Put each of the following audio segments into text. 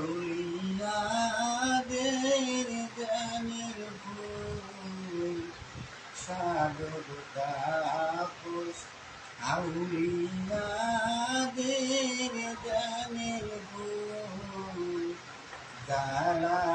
আউলিয়াদের জানির ফুল সাগর তাপস আউলিয়াদের জানির ফুল দাঁড়াওয়া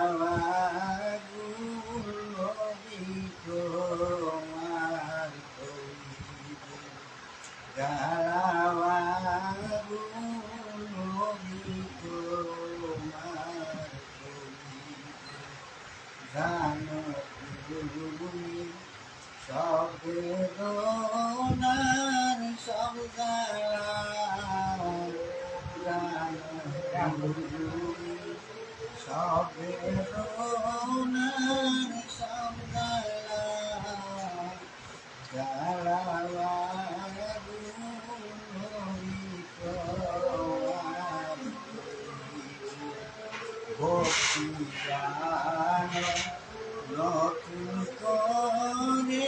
সব জ্বালা নতুন করে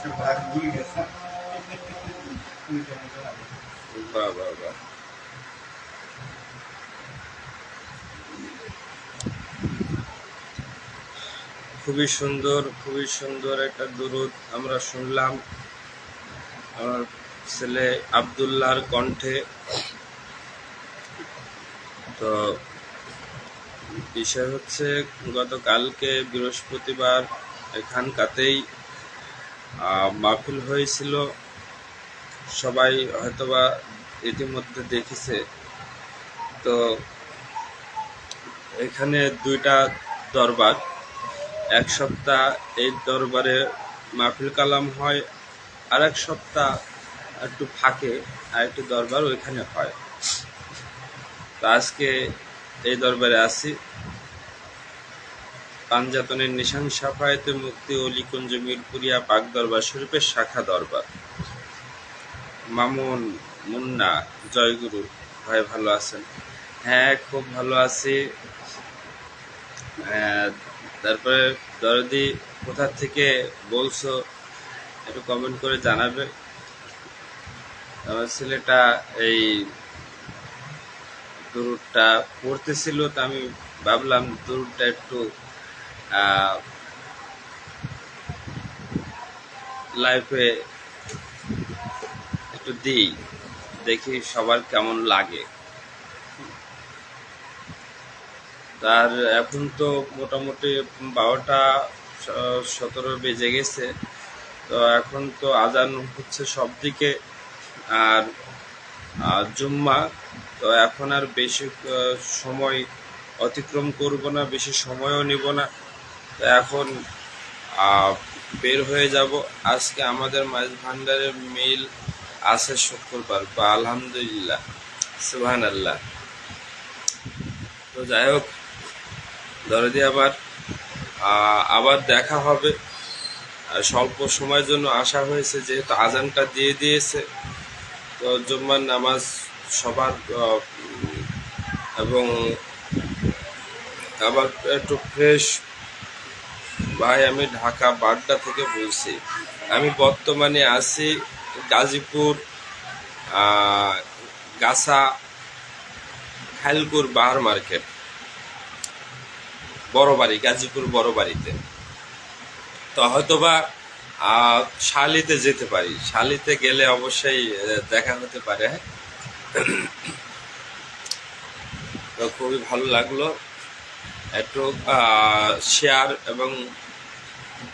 বাহ খুবই সুন্দর খুবই সুন্দর একটা দুরুদ আমরা শুনলাম। আমার ছেলে আবদুল্লাহর কণ্ঠে। তো বিষয় হচ্ছে, গতকালকে বৃহস্পতিবার এখানকাতেই মাহফিল হয়েছিল। সবাই হয়তোবা ইতিমধ্যে দেখেছে। তো এখানে দুইটা দরবার। এক সপ্তাহ এই দরবারে মাহফিল কালাম হয় আর এক সপ্তাহ একটু ফাঁকে আর একটি দরবার ওইখানে হয়। তো আজকে এই দরবারে আছি পাঞ্জাতনের নিশান সাফায়েতে মুক্তি অলিকুঞ্জ মিরপুরিয়া পাক দরবার শরীফের শাখা দরবার। মামুন, মুন্না, জয়গুরু, ভাই ভালো আছেন? হ্যাঁ খুব ভালো আছি। তারপরে দরদি, কোথা থেকে বলছো একটু কমেন্ট করে জানাবে। আমার ছেলেটা এই দূরটা পড়তেছিল, তো আমি ভাবলাম দূরটা একটু লাইফে একটু দিই, দেখি সবার কেমন লাগে। তার এখন তো মোটামুটি বারোটা সতেরো বেজে গেছে। তো এখন তো আজান হচ্ছে সব দিকে। আর জুম্মা, তো এখন আর বেশি সময় অতিক্রম করব না, বেশি সময়ও নিব না। তো এখন বের হয়ে যাব। আজকে আমাদের মাছ ভান্ডারের মিল আছে শুক্রবার, বা আলহামদুলিল্লাহ সুবহান আল্লাহ তো যাই হোক, দরদি আবার আবার দেখা হবে। স্বল্প সময়ের জন্য আসা হয়েছে, যেহেতু আজানটা দিয়ে দিয়েছে, তো জুম্মার নামাজ সবার এবং আবার একটু ফ্রেশ ভাই, আমি ঢাকা, বাড্ডা থেকে বলছি। আমি বর্তমানে আছি গাজীপুর গাছা খালকুর বাহার মার্কেট বড় বাড়ি গাজীপুর বড় বাড়িতে তো হয়তোবা শালিতে যেতে পারি। শালিতে গেলে অবশ্যই দেখা হতে পারে। তো খুবই ভালো লাগল। একটু শেয়ার এবং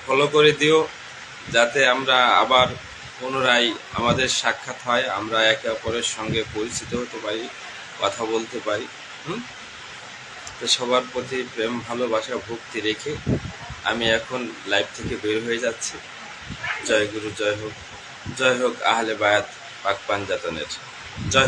ফলো করে দিও, যাতে আমরা আবার পুনরায় আমাদের সাক্ষাৎ হয়, আমরা একে অপরের সঙ্গে পরিচিত হতে পারি, কথা বলতে পারি তো সবার প্রতি প্রেম, ভালোবাসা, ভক্তি রেখে আমি এখন লাইভ থেকে বের হয়ে যাচ্ছি। জয় গুরু, জয় হোক। জয় হোক আহলে বায়াত, পাক পাঞ্জাতনের। জয়